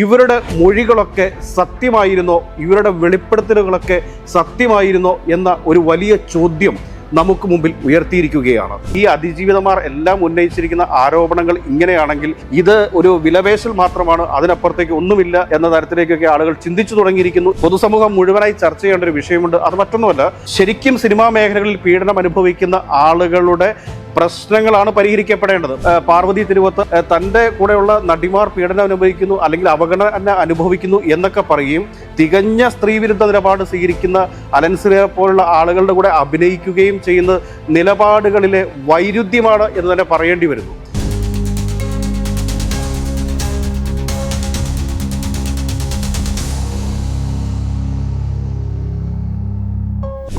ഇവരുടെ മൊഴികളൊക്കെ സത്യമായിരുന്നോ? ഇവരുടെ വെളിപ്പെടുത്തലുകളൊക്കെ സത്യമായിരുന്നോ? എന്ന ഒരു വലിയ ചോദ്യം നമുക്ക് മുമ്പിൽ ഉയർത്തിയിരിക്കുകയാണ്. ഈ അതിജീവിതമാർ എല്ലാം ഉന്നയിച്ചിരിക്കുന്ന ആരോപണങ്ങൾ ഇങ്ങനെയാണെങ്കിൽ ഇത് ഒരു വിലപേശൽ മാത്രമാണ്. അതിനപ്പുറത്തേക്ക് ഒന്നുമില്ല എന്ന തരത്തിലേക്കൊക്കെ ആളുകൾ ചിന്തിച്ചു തുടങ്ങിയിരിക്കുന്നു. പൊതുസമൂഹം മുഴുവനായി ചർച്ച ചെയ്യേണ്ട ഒരു വിഷയമുണ്ട്. അത് മറ്റൊന്നുമല്ല. ശരിക്കും സിനിമാ മേഖലകളിൽ പീഡനം അനുഭവിക്കുന്ന ആളുകളുടെ പ്രശ്നങ്ങളാണ് പരിഹരിക്കപ്പെടേണ്ടത്. പാർവതി തിരുവത്ത് തന്റെ കൂടെയുള്ള നടിമാർ പീഡനം അനുഭവിക്കുന്നു അല്ലെങ്കിൽ അവഗണന അനുഭവിക്കുന്നു എന്നൊക്കെ പറയുകയും തികഞ്ഞ സ്ത്രീവിരുദ്ധ നിലപാട് സ്വീകരിക്കുന്ന അലൻസിനെ പോലുള്ള ആളുകളുടെ കൂടെ അഭിനയിക്കുകയും ചെയ്യുന്ന നിലപാടുകളിലെ വൈരുദ്ധ്യമാണ് എന്ന് തന്നെ പറയേണ്ടി വരുന്നു.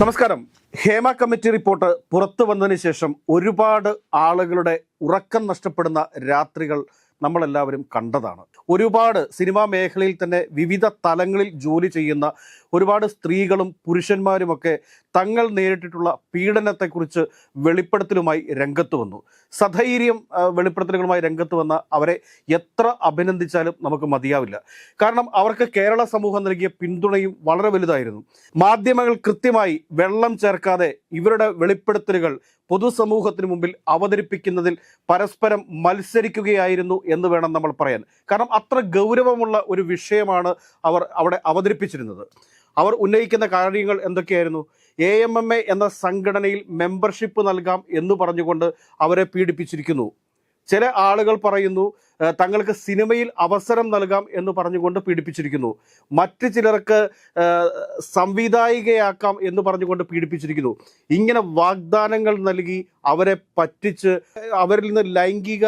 നമസ്കാരം. ഹേമ കമ്മിറ്റി റിപ്പോർട്ട് പുറത്തു വന്നതിന് ശേഷം ഒരുപാട് ആളുകളുടെ ഉറക്കം നഷ്ടപ്പെടുന്ന രാത്രികൾ നമ്മളെല്ലാവരും കണ്ടതാണ്. ഒരുപാട് സിനിമാ മേഖലയിൽ തന്നെ വിവിധ തലങ്ങളിൽ ജോലി ചെയ്യുന്ന ഒരുപാട് സ്ത്രീകളും പുരുഷന്മാരുമൊക്കെ തങ്ങൾ നേരിട്ടിട്ടുള്ള പീഡനത്തെക്കുറിച്ച് വെളിപ്പെടുത്തലുമായി രംഗത്ത് വന്നു. സധൈര്യം വെളിപ്പെടുത്തലുകളുമായി രംഗത്ത് വന്ന അവരെ എത്ര അഭിനന്ദിച്ചാലും നമുക്ക് മതിയാവില്ല. കാരണം അവർക്ക് കേരള സമൂഹം നൽകിയ പിന്തുണയും വളരെ വലുതായിരുന്നു. മാധ്യമങ്ങൾ കൃത്യമായി വെള്ളം ചേർക്കാതെ ഇവരുടെ വെളിപ്പെടുത്തലുകൾ പൊതുസമൂഹത്തിന് മുമ്പിൽ അവതരിപ്പിക്കുന്നതിൽ പരസ്പരം മത്സരിക്കുകയായിരുന്നു എന്ന് വേണം നമ്മൾ പറയാൻ. കാരണം അത്ര ഗൗരവമുള്ള ഒരു വിഷയമാണ് അവർ അവിടെ അവതരിപ്പിച്ചിരുന്നത്. അവർ ഉന്നയിക്കുന്ന കാര്യങ്ങൾ എന്തൊക്കെയായിരുന്നു? എ എം എം എ എന്ന സംഘടനയിൽ മെമ്പർഷിപ്പ് നൽകാം എന്ന് പറഞ്ഞുകൊണ്ട് അവരെ പീഡിപ്പിച്ചിരിക്കുന്നു. ചില ആളുകൾ പറയുന്നു തങ്ങൾക്ക് സിനിമയിൽ അവസരം നൽകാം എന്ന് പറഞ്ഞുകൊണ്ട് പീഡിപ്പിച്ചിരിക്കുന്നു. മറ്റ് ചിലർക്ക് സംവിധായികയാക്കാം എന്ന് പറഞ്ഞുകൊണ്ട് പീഡിപ്പിച്ചിരിക്കുന്നു. ഇങ്ങനെ വാഗ്ദാനങ്ങൾ നൽകി അവരെ പറ്റിച്ച് അവരിൽ നിന്ന് ലൈംഗിക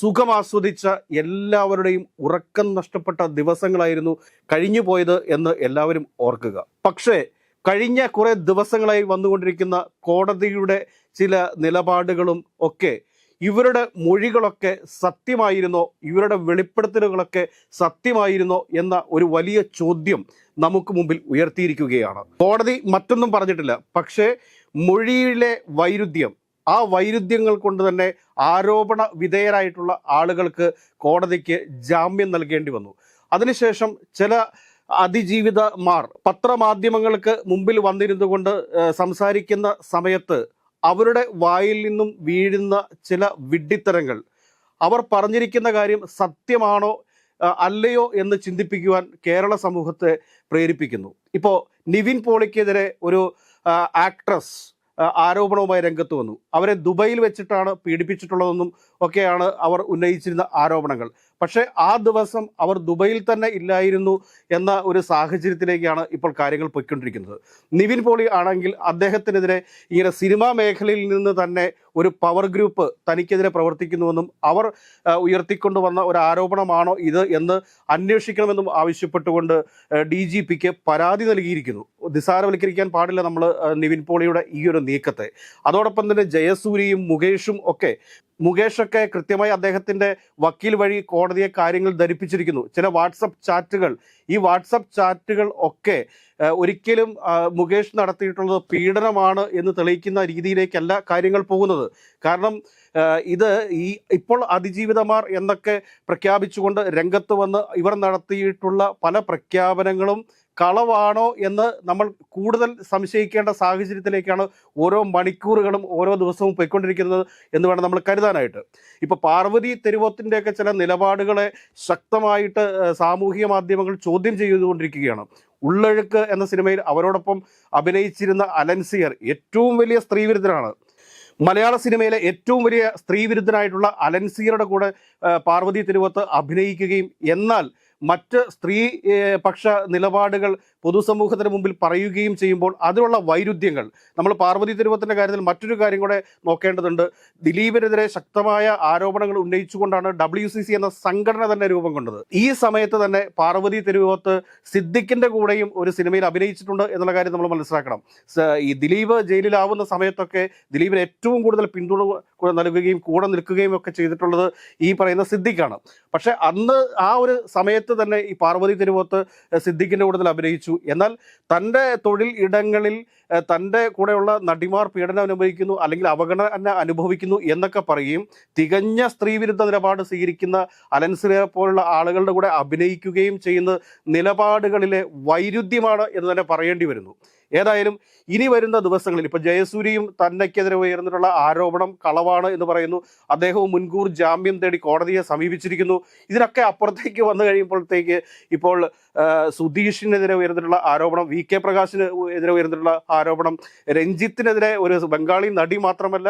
സുഖം ആസ്വദിച്ച എല്ലാവരുടെയും ഉറക്കം നഷ്ടപ്പെട്ട ദിവസങ്ങളായിരുന്നു കഴിഞ്ഞു പോയത് എന്ന് എല്ലാവരും ഓർക്കുക. പക്ഷേ കഴിഞ്ഞ കുറേ ദിവസങ്ങളായി വന്നുകൊണ്ടിരിക്കുന്ന കോടതിയുടെ ചില നിലപാടുകളും ഒക്കെ ഇവരുടെ മൊഴികളൊക്കെ സത്യമായിരുന്നോ? ഇവരുടെ വെളിപ്പെടുത്തലുകളൊക്കെ സത്യമായിരുന്നോ? എന്ന ഒരു വലിയ ചോദ്യം നമുക്ക് മുമ്പിൽ ഉയർത്തിയിരിക്കുകയാണ്. കോടതി മറ്റൊന്നും പറഞ്ഞിട്ടില്ല. പക്ഷേ മൊഴിയിലെ വൈരുദ്ധ്യം ആ വൈരുദ്ധ്യങ്ങൾ കൊണ്ട് തന്നെ ആരോപണ വിധേയരായിട്ടുള്ള ആളുകൾക്ക് കോടതിക്ക് ജാമ്യം നൽകേണ്ടി വന്നു. അതിനുശേഷം ചില അതിജീവിതമാർ പത്രമാധ്യമങ്ങൾക്ക് മുമ്പിൽ വന്നിരുന്നു കൊണ്ട് സംസാരിക്കുന്ന സമയത്ത് അവരുടെ വായിൽ നിന്നും വീഴുന്ന ചില വിഡ്ഢിത്തരങ്ങൾ. അവർ പറഞ്ഞിരിക്കുന്ന കാര്യം സത്യമാണോ അല്ലയോ എന്ന് ചിന്തിപ്പിക്കുവാൻ കേരള സമൂഹത്തെ പ്രേരിപ്പിക്കുന്നു. ഇപ്പോൾ നിവിൻ പോളിക്കെതിരെ ഒരു ആക്ട്രസ് ആരോപണവുമായി രംഗത്ത് വന്നു. അവരെ ദുബൈയിൽ വെച്ചിട്ടാണ് പീഡിപ്പിച്ചിട്ടുള്ളതെന്നും ഒക്കെയാണ് അവർ ഉന്നയിച്ചിരുന്ന ആരോപണങ്ങൾ. പക്ഷേ ആ ദിവസം അവർ ദുബൈയിൽ തന്നെ ഇല്ലായിരുന്നു എന്ന ഒരു സാഹചര്യത്തിലേക്കാണ് ഇപ്പോൾ കാര്യങ്ങൾ പൊയ്ക്കൊണ്ടിരിക്കുന്നത്. നിവിൻ പോളി ആണെങ്കിൽ അദ്ദേഹത്തിനെതിരെ ഇങ്ങനെ സിനിമാ മേഖലയിൽ നിന്ന് തന്നെ ഒരു പവർ ഗ്രൂപ്പ് തനിക്കെതിരെ പ്രവർത്തിക്കുന്നുവെന്നും അവർ ഉയർത്തിക്കൊണ്ടുവന്ന ഒരു ആരോപണമാണോ ഇത് എന്ന് അന്വേഷിക്കണമെന്നും ആവശ്യപ്പെട്ടുകൊണ്ട് ഡി പരാതി നൽകിയിരിക്കുന്നു. നിസാരവൽക്കരിക്കാൻ പാടില്ല നമ്മൾ നിവിൻ പോളിയുടെ ഈ ഒരു നീക്കത്തെ. അതോടൊപ്പം തന്നെ ജയസൂര്യയും മുകേഷും ഒക്കെ മുകേഷൊക്കെ കൃത്യമായി അദ്ദേഹത്തിന്റെ വക്കീൽ വഴി കോടതിയെ കാര്യങ്ങൾ ധരിപ്പിച്ചിരിക്കുന്നു. ചില വാട്സപ്പ് ചാറ്റുകൾ ഈ വാട്സപ്പ് ചാറ്റുകൾ ഒക്കെ ഒരിക്കലും മുകേഷ് നടത്തിയിട്ടുള്ളത് പീഡനമാണ് എന്ന് തെളിയിക്കുന്ന രീതിയിലേക്കല്ല കാര്യങ്ങൾ പോകുന്നത്. കാരണം ഇത് ഈ ഇപ്പോൾ അതിജീവിതമാർ എന്നൊക്കെ പ്രഖ്യാപിച്ചുകൊണ്ട് രംഗത്ത് വന്ന് ഇവർ നടത്തിയിട്ടുള്ള പല പ്രഖ്യാപനങ്ങളും കളവാണോ എന്ന് നമ്മൾ കൂടുതൽ സംശയിക്കേണ്ട സാഹചര്യത്തിലേക്കാണ് ഓരോ മണിക്കൂറുകളും ഓരോ ദിവസവും പോയിക്കൊണ്ടിരിക്കുന്നത് എന്ന് വേണം നമ്മൾ കരുതാനായിട്ട്. ഇപ്പോൾ പാർവതി തെരുവത്തിന്റെയൊക്കെ ചില നിലപാടുകളെ ശക്തമായിട്ട് സാമൂഹിക മാധ്യമങ്ങൾ ചോദ്യം ചെയ്തുകൊണ്ടിരിക്കുകയാണ്. ഉള്ളഴുക്ക് എന്ന സിനിമയിൽ അവരോടൊപ്പം അഭിനയിച്ചിരുന്ന അലൻസിയർ ഏറ്റവും വലിയ സ്ത്രീവിരുദ്ധനാണ്. മലയാള സിനിമയിലെ ഏറ്റവും വലിയ സ്ത്രീവിരുദ്ധനായിട്ടുള്ള അലൻസിയറുടെ കൂടെ പാർവതി തിരുവത്ത് അഭിനയിക്കുകയും എന്നാൽ മറ്റ് സ്ത്രീ പക്ഷ നിലപാടുകൾ പൊതുസമൂഹത്തിന് മുമ്പിൽ പറയുകയും ചെയ്യുമ്പോൾ അതിനുള്ള വൈരുദ്ധ്യങ്ങൾ. നമ്മൾ പാർവതി തിരുവത്തിന്റെ കാര്യത്തിൽ മറ്റൊരു കാര്യം കൂടെ നോക്കേണ്ടതുണ്ട്. ദിലീപിനെതിരെ ശക്തമായ ആരോപണങ്ങൾ ഉന്നയിച്ചുകൊണ്ടാണ് ഡബ്ല്യു സി സി എന്ന സംഘടന തന്നെ രൂപം കൊണ്ടത്. ഈ സമയത്ത് തന്നെ പാർവതി തിരുവത്ത് സിദ്ദിഖിന്റെ കൂടെയും ഒരു സിനിമയിൽ അഭിനയിച്ചിട്ടുണ്ട് എന്നുള്ള കാര്യം നമ്മൾ മനസ്സിലാക്കണം. ഈ ദിലീപ് ജയിലിലാവുന്ന സമയത്തൊക്കെ ദിലീപിന് ഏറ്റവും കൂടുതൽ പിന്തുണ നൽകുകയും കൂടെ നിൽക്കുകയും ഒക്കെ ചെയ്തിട്ടുള്ളത് ഈ പറയുന്ന സിദ്ദിഖാണ്. പക്ഷേ അന്ന് ആ ഒരു സമയത്ത് തന്നെ ഈ പാർവതി തിരുവത്ത് സിദ്ദിഖിന്റെ കൂടുതൽ അഭിനയിച്ചു. ആരോപിച്ചു എന്നാൽ തന്റെ തൊഴിൽ ഇടങ്ങളിൽ തന്റെ കൂടെയുള്ള നടിമാർ പീഡനം അനുഭവിക്കുന്നു അല്ലെങ്കിൽ അവഗണന അനുഭവിക്കുന്നു എന്നൊക്കെ പറയുകയും തികഞ്ഞ സ്ത്രീവിരുദ്ധ നിലപാട് സ്വീകരിക്കുന്ന അലൻസിനെ പോലുള്ള ആളുകളുടെ കൂടെ അഭിനയിക്കുകയും ചെയ്യുന്ന നിലപാടുകളിലെ വൈരുദ്ധ്യമാണ് എന്ന് തന്നെ പറയേണ്ടി വരുന്നു. ഏതായാലും ഇനി വരുന്ന ദിവസങ്ങളിൽ ഇപ്പൊ ജയസൂര്യയും തന്നെക്കെതിരെ ഉയർന്നിട്ടുള്ള ആരോപണം കളവാണ് എന്ന് പറയുന്നു. അദ്ദേഹവും മുൻകൂർ ജാമ്യം തേടി കോടതിയെ സമീപിച്ചിരിക്കുന്നു. ഇതിനൊക്കെ അപ്പുറത്തേക്ക് വന്നു കഴിയുമ്പോഴത്തേക്ക് ഇപ്പോൾ സുധീഷിനെതിരെ ഉയർന്നിട്ടുള്ള ആരോപണം വി കെ പ്രകാശിന് എതിരെ ഉയർന്നിട്ടുള്ള ആരോപണം രഞ്ജിത്തിനെതിരെ ഒരു ബംഗാളി നടി മാത്രമല്ല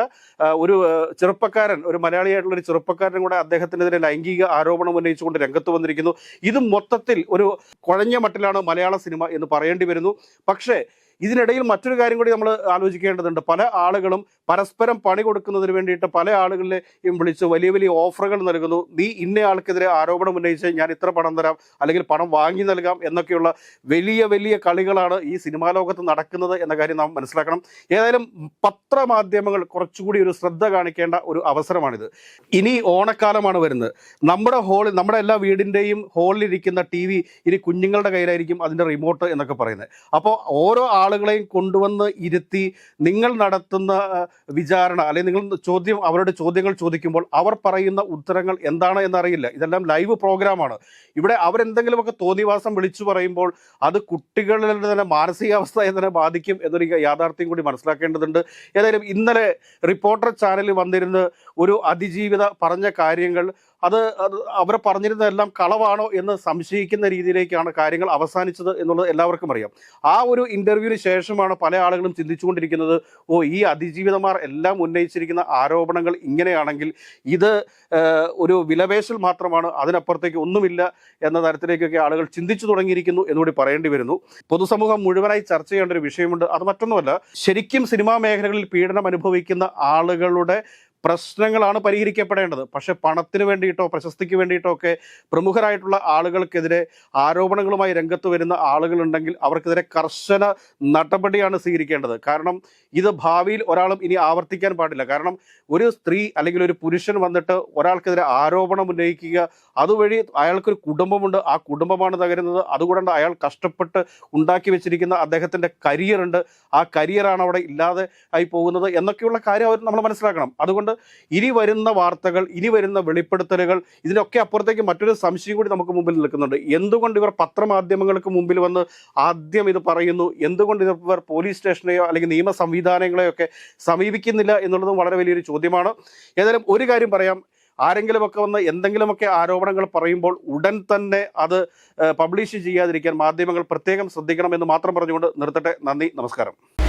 ഒരു ചെറുപ്പക്കാരൻ ഒരു മലയാളിയായിട്ടുള്ള ഒരു ചെറുപ്പക്കാരൻ കൂടെ അദ്ദേഹത്തിനെതിരെ ലൈംഗിക ആരോപണം ഉന്നയിച്ചുകൊണ്ട് രംഗത്ത് വന്നിരിക്കുന്നു. ഇത് മൊത്തത്തിൽ ഒരു കുഴഞ്ഞ മട്ടിലാണ് മലയാള സിനിമ എന്ന് പറയേണ്ടി വരുന്നു. പക്ഷേ ഇതിനിടയിൽ മറ്റൊരു കാര്യം കൂടി നമ്മൾ ആലോചിക്കേണ്ടതുണ്ട്. പല ആളുകളും പരസ്പരം പണി കൊടുക്കുന്നതിന് വേണ്ടിയിട്ട് പല ആളുകളിലെ വിളിച്ച് വലിയ വലിയ ഓഫറുകൾ നൽകുന്നു. നീ ഇന്നയാൾക്കെതിരെ ആരോപണം ഉന്നയിച്ച് ഞാൻ ഇത്ര പണം തരാം അല്ലെങ്കിൽ പണം വാങ്ങി നൽകാം എന്നൊക്കെയുള്ള വലിയ വലിയ കളികളാണ് ഈ സിനിമാ ലോകത്ത് നടക്കുന്നത് എന്ന കാര്യം നാം മനസ്സിലാക്കണം. ഏതായാലും പത്രമാധ്യമങ്ങൾ കുറച്ചുകൂടി ഒരു ശ്രദ്ധ കാണിക്കേണ്ട ഒരു അവസരമാണിത്. ഇനി ഓണക്കാലമാണ് വരുന്നത്. നമ്മുടെ ഹോളിൽ നമ്മുടെ എല്ലാ വീടിന്റെയും ഹോളിലിരിക്കുന്ന ടി വി ഇനി കുഞ്ഞുങ്ങളുടെ കയ്യിലായിരിക്കും അതിന്റെ റിമോട്ട് എന്നൊക്കെ പറയുന്നത്. അപ്പോൾ ഓരോ ആളുകളെയും കൊണ്ടുവന്ന് ഇരുത്തി നിങ്ങൾ നടത്തുന്ന വിചാരണ അല്ലെങ്കിൽ നിങ്ങൾ ചോദ്യം അവരുടെ ചോദ്യങ്ങൾ ചോദിക്കുമ്പോൾ അവർ പറയുന്ന ഉത്തരങ്ങൾ എന്താണ് എന്നറിയില്ല. ഇതെല്ലാം ലൈവ് പ്രോഗ്രാമാണ്. ഇവിടെ അവരെന്തെങ്കിലുമൊക്കെ തോന്നിവാസം വിളിച്ചു പറയുമ്പോൾ അത് കുട്ടികളുടെ തന്നെ മാനസികാവസ്ഥയെ തന്നെ ബാധിക്കും എന്നൊരു യാഥാർത്ഥ്യം കൂടി മനസ്സിലാക്കേണ്ടതുണ്ട്. ഏതായാലും ഇന്നലെ റിപ്പോർട്ടർ ചാനലിൽ വന്നിരുന്ന് ഒരു അതിജീവിത പറഞ്ഞ കാര്യങ്ങൾ അത് അവർ പറഞ്ഞിരുന്നതെല്ലാം കളവാണോ എന്ന് സംശയിക്കുന്ന രീതിയിലേക്കാണ് കാര്യങ്ങൾ അവസാനിച്ചത് എന്നുള്ളത് എല്ലാവർക്കും അറിയാം. ആ ഒരു ഇന്റർവ്യൂവിന് ശേഷമാണ് പല ആളുകളും ചിന്തിച്ചുകൊണ്ടിരിക്കുന്നത് ഓ ഈ അതിജീവിതമാർ എല്ലാം ഉന്നയിച്ചിരിക്കുന്ന ആരോപണങ്ങൾ ഇങ്ങനെയാണെങ്കിൽ ഇത് ഒരു വിലപേശൽ മാത്രമാണ് അതിനപ്പുറത്തേക്ക് ഒന്നുമില്ല എന്ന തരത്തിലേക്കൊക്കെ ആളുകൾ ചിന്തിച്ചു തുടങ്ങിയിരിക്കുന്നു എന്നുകൂടി പറയേണ്ടി വരുന്നു. പൊതുസമൂഹം മുഴുവനായി ചർച്ച ചെയ്യേണ്ട ഒരു വിഷയമുണ്ട്. അത് മറ്റൊന്നുമല്ല ശരിക്കും സിനിമാ മേഖലകളിൽ പീഡനം അനുഭവിക്കുന്ന ആളുകളുടെ പ്രശ്നങ്ങളാണ് പരിഹരിക്കപ്പെടേണ്ടത്. പക്ഷെ പണത്തിന് വേണ്ടിയിട്ടോ പ്രശസ്തിക്ക് വേണ്ടിയിട്ടോ ഒക്കെ പ്രമുഖരായിട്ടുള്ള ആളുകൾക്കെതിരെ ആരോപണങ്ങളുമായി രംഗത്ത് വരുന്ന ആളുകളുണ്ടെങ്കിൽ അവർക്കെതിരെ കർശന നടപടിയാണ് സ്വീകരിക്കേണ്ടത്. കാരണം ഇത് ഭാവിയിൽ ഒരാളും ഇനി ആവർത്തിക്കാൻ പാടില്ല. കാരണം ഒരു സ്ത്രീ അല്ലെങ്കിൽ ഒരു പുരുഷൻ വന്നിട്ട് ഒരാൾക്കെതിരെ ആരോപണം ഉന്നയിക്കുക അതുവഴി അയാൾക്കൊരു കുടുംബമുണ്ട്. ആ കുടുംബമാണ് തകരുന്നത്. അതുകൂടാണ്ട് അയാൾ കഷ്ടപ്പെട്ട് ഉണ്ടാക്കി വെച്ചിരിക്കുന്ന അദ്ദേഹത്തിന്റെ കരിയറുണ്ട്. ആ കരിയറാണ് അവിടെ ഇല്ലാതെ ആയി പോകുന്നത് എന്നൊക്കെയുള്ള കാര്യം അവർ നമ്മൾ മനസ്സിലാക്കണം. അതുകൊണ്ട് ഇനി വരുന്ന വാർത്തകൾ ഇനി വരുന്ന വെളിപ്പെടുത്തലുകൾ ഇതിനൊക്കെ അപ്പുറത്തേക്ക് മറ്റൊരു സംശയം കൂടി നമുക്ക് മുമ്പിൽ നിൽക്കുന്നുണ്ട്. എന്തുകൊണ്ട് ഇവർ പത്രമാധ്യമങ്ങൾക്ക് മുമ്പിൽ വന്ന് ആദ്യം ഇത് പറയുന്നു? എന്തുകൊണ്ട് ഇവർ പോലീസ് സ്റ്റേഷനെയോ അല്ലെങ്കിൽ നിയമ സംവിധാനങ്ങളെയോ ഒക്കെ സമീപിക്കുന്നില്ല എന്നുള്ളതും വളരെ വലിയൊരു ചോദ്യമാണ്. ഏതായാലും ഒരു കാര്യം പറയാം. ആരെങ്കിലുമൊക്കെ വന്ന് എന്തെങ്കിലുമൊക്കെ ആരോപണങ്ങൾ പറയുമ്പോൾ ഉടൻ തന്നെ അത് പബ്ലിഷ് ചെയ്യാതിരിക്കാൻ മാധ്യമങ്ങൾ പ്രത്യേകം ശ്രദ്ധിക്കണം എന്ന് മാത്രം പറഞ്ഞുകൊണ്ട് നിർത്തട്ടെ. നന്ദി നമസ്കാരം.